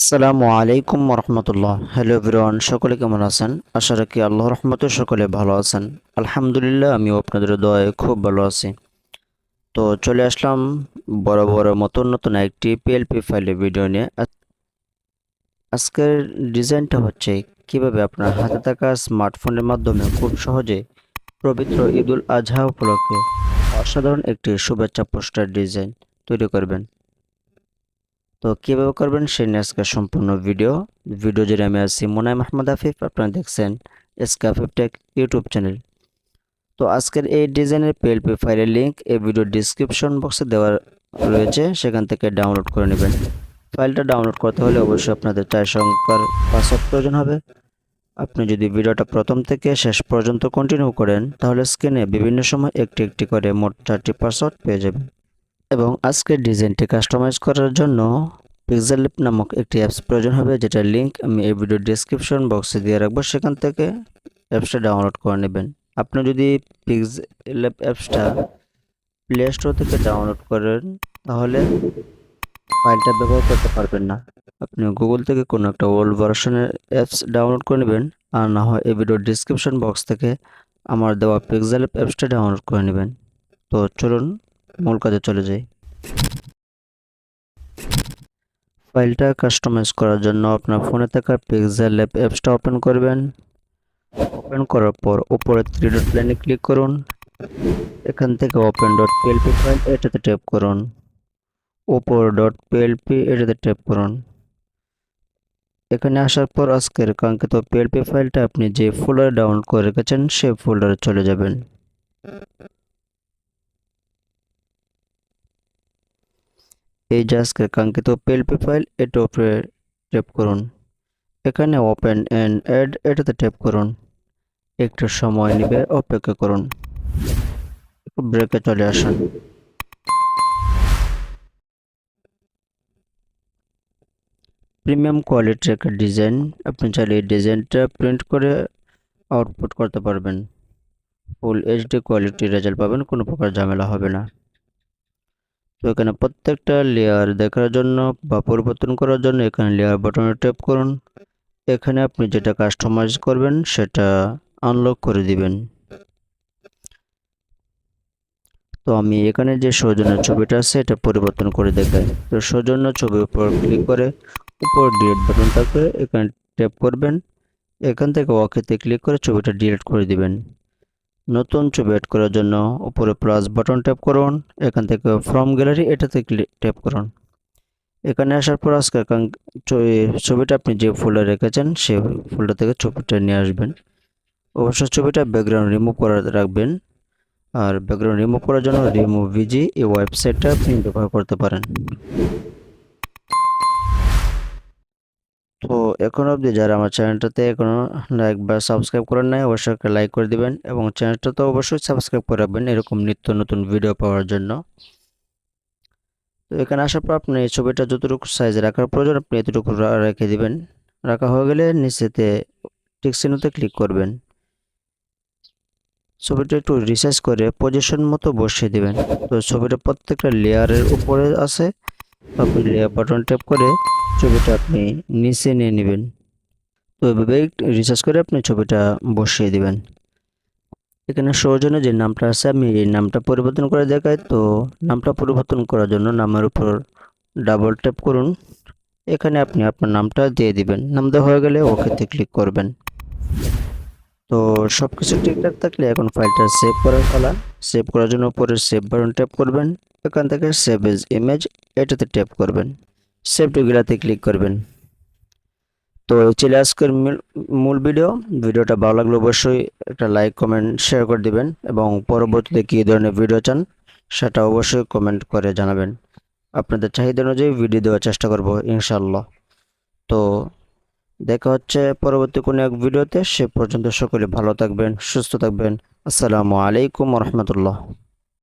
আসসালামু আলাইকুম রহমতুল্লাহ hello everyone, সকলে কেমন আছেন? আশা রাখি আল্লাহ রহমতে সকলে ভালো আছেন। আলহামদুলিল্লাহ, আমিও আপনাদের দোয়ায় খুব ভালো আছি। তো চলে আসলাম বড় বড় নতুন নতুন একটি পিএলপি ফাইলের ভিডিও নিয়ে। আজকের ডিজাইনটা হচ্ছে কীভাবে আপনার হাতে থাকা স্মার্টফোনের মাধ্যমে খুব সহজে পবিত্র ঈদুল আজহা উপলক্ষে অসাধারণ একটি শুভেচ্ছা পোস্টার ডিজাইন তৈরি করবেন। তো কীভাবে করবেন সেই নিয়ে আজকের সম্পূর্ণ ভিডিও ভিডিও জুড়ে আমি আছি মোনাই মাহমুদ আফিফ আপনারা দেখছেন এসকে টেক ইউটিউব চ্যানেল তো আজকের এই ডিজাইনের পিএলপি ফাইলের লিঙ্ক এই ভিডিও ডিসক্রিপশন বক্সে দেওয়া রয়েছে, সেখান থেকে ডাউনলোড করে নেবেন। ফাইলটা ডাউনলোড করতে হলে অবশ্যই আপনাদের চার সংখ্যার পাসওয়ার্ড প্রয়োজন হবে। আপনি যদি ভিডিওটা প্রথম থেকে শেষ পর্যন্ত কন্টিনিউ করেন, তাহলে স্ক্রিনে বিভিন্ন সময় একটি একটি করে মোট চারটি পাসওয়ার্ড পেয়ে যাবেন। এবং আজকের ডিজাইনটি কাস্টমাইজ করার জন্য পিক্সেল নামক একটি অ্যাপস প্রয়োজন হবে, যেটার লিঙ্ক আমি এই ভিডিও ডিসক্রিপশন বক্সে দিয়ে রাখব। সেখান থেকে অ্যাপসটা ডাউনলোড করে নেবেন। আপনি যদি পিক্সেল অ্যাপসটা প্লে স্টোর থেকে ডাউনলোড করেন, তাহলে ফাইলটা ব্যবহার করতে পারবেন না। আপনি গুগল থেকে কোনো একটা ওল্ড ভার্সনের অ্যাপস ডাউনলোড করে নেবেন, আর না হয় এই ভিডিও ডিসক্রিপশন বক্স থেকে আমার দেওয়া পিক্সেল অ্যাপসটা ডাউনলোড করে নেবেন। তো চলুন মূল কাজে চলে যাই। ফাইলটা কাস্টমাইজ করার জন্য আপনার ফোনে থাকা পিক্সেল ল্যাব অ্যাপসটা ওপেন করবেন। ওপেন করার পর উপরে থ্রি ডট লাইনে ক্লিক করুন। এখান থেকে ওপেন ডট পিএলপি ফাইল এটাতে ট্যাপ করুন। উপর ডট পিএলপি এটাতে ট্যাপ করুন। এখানে আসার পর আজকের কাঙ্ক্ষিত পিএলপি ফাইলটা আপনি যে ফোল্ডারে ডাউনলোড করে রেখেছেন সেই ফোল্ডারে চলে যাবেন। এই যে কাঙ্ক্ষিত পিএলপি ফাইল এটা উপরে ট্যাপ করুন। এখানে ওপেন অ্যান্ড অ্যাড এটাতে ট্যাপ করুন। একটু সময় নেবে, অপেক্ষা করুন। ব্রেকে চলে আসুন। প্রিমিয়াম কোয়ালিটির একটা ডিজাইন আপনি চাইলে এই ডিজাইনটা প্রিন্ট করে আউটপুট করতে পারবেন। ফুল এইচডি কোয়ালিটির রেজাল্ট পাবেন, কোনো প্রকার ঝামেলা হবে না। তো এখানে প্রত্যেকটা লেয়ার দেখার জন্য বা পরিবর্তন করার জন্য এখানে লেয়ার বাটনে ট্যাপ করুন। এখানে আপনি যেটা কাস্টমাইজ করবেন সেটা আনলক করে দিবেন। তো আমি এখানে যে সৌজন্যের ছবিটা আছে এটা পরিবর্তন করে দেখাই। তো সৌজন্য ছবির উপর ক্লিক করে উপর ডিলিট বাটন থাকবে এখানে ট্যাপ করবেন। এখান থেকে ওকেতে ক্লিক করে ছবিটা ডিলিট করে দিবেন। নতুন ছবি অ্যাড করার জন্য উপরে প্লাস বাটন ট্যাপ করুন। এখান থেকে ফ্রম গ্যালারি এটাতে ট্যাপ করুন। এখানে আসার পর আজকে ছবিটা আপনি যে ফোল্ডার রেখেছেন সেই ফোল্ডার থেকে ছবিটা নিয়ে আসবেন। অবশ্য ছবিটা ব্যাকগ্রাউন্ড রিমুভ করে রাখবেন। আর ব্যাকগ্রাউন্ড রিমুভ করার জন্য রিমুভ ভিজি এই ওয়েবসাইটটা আপনি ব্যবহার করতে পারেন। তো এখন অবধি যারা আমার চ্যানেলটাতে এখনও লাইক বা সাবস্ক্রাইব করেন নাই, অবশ্যই একটা লাইক করে দিবেন এবং চ্যানেলটা তো অবশ্যই সাবস্ক্রাইব করে রাখবেন এরকম নিত্য নতুন ভিডিও পাওয়ার জন্য। তো এখানে আসার পর আপনি ছবিটা যতটুকু সাইজ রাখার প্রয়োজন, আপনি এতটুকু রেখে দিবেন। রাখা হয়ে গেলে নিচেতে টিক চিহ্নতে ক্লিক করবেন। ছবিটা একটু রিসার্চ করে পজিশন মতো বসিয়ে দিবেন। তো ছবিটা প্রত্যেকটা লেয়ারের উপরে আছে। আপনি লেয়ার বাটন ট্যাপ করে ছবিটা আপনি নিচে নিয়ে নেবেন। তো এভাবে রিসার্চ করে আপনি ছবিটা বসিয়ে দিবেন। এখানে সৌজন্য যে নামটা আছে, আমি এই নামটা পরিবর্তন করে দেখাই। তো নামটা পরিবর্তন করার জন্য নামের উপর ডাবল ট্যাপ করুন। এখানে আপনি আপনার নামটা দিয়ে দিবেন। নাম দেওয়া হয়ে গেলে ওকেতে ক্লিক করবেন। তো সব কিছু ঠিকঠাক থাকলে এখন ফাইলটা সেভ করার পালা সেভ করার জন্য উপরে সেভ বাটন ট্যাপ করবেন। এখান থেকে সেভ এজ ইমেজ এটাতে ট্যাপ করবেন। সেভ টু গেলাতে ক্লিক করবেন। তো ছিল আজকের মূল- মূল ভিডিও ভিডিওটা ভালো লাগলে অবশ্যই একটা লাইক কমেন্ট শেয়ার করে দিবেন এবং পরবর্তীতে কী ধরনের ভিডিও চান সেটা অবশ্যই কমেন্ট করে জানাবেন। আপনাদের চাহিদা অনুযায়ী ভিডিও দেওয়ার চেষ্টা করব ইনশাল্লাহ তো দেখা হচ্ছে পরবর্তী কোনো এক ভিডিওতে। সে পর্যন্ত সকলে ভালো থাকবেন, সুস্থ থাকবেন। আসসালামু আলাইকুম রহমতুল্লাহ।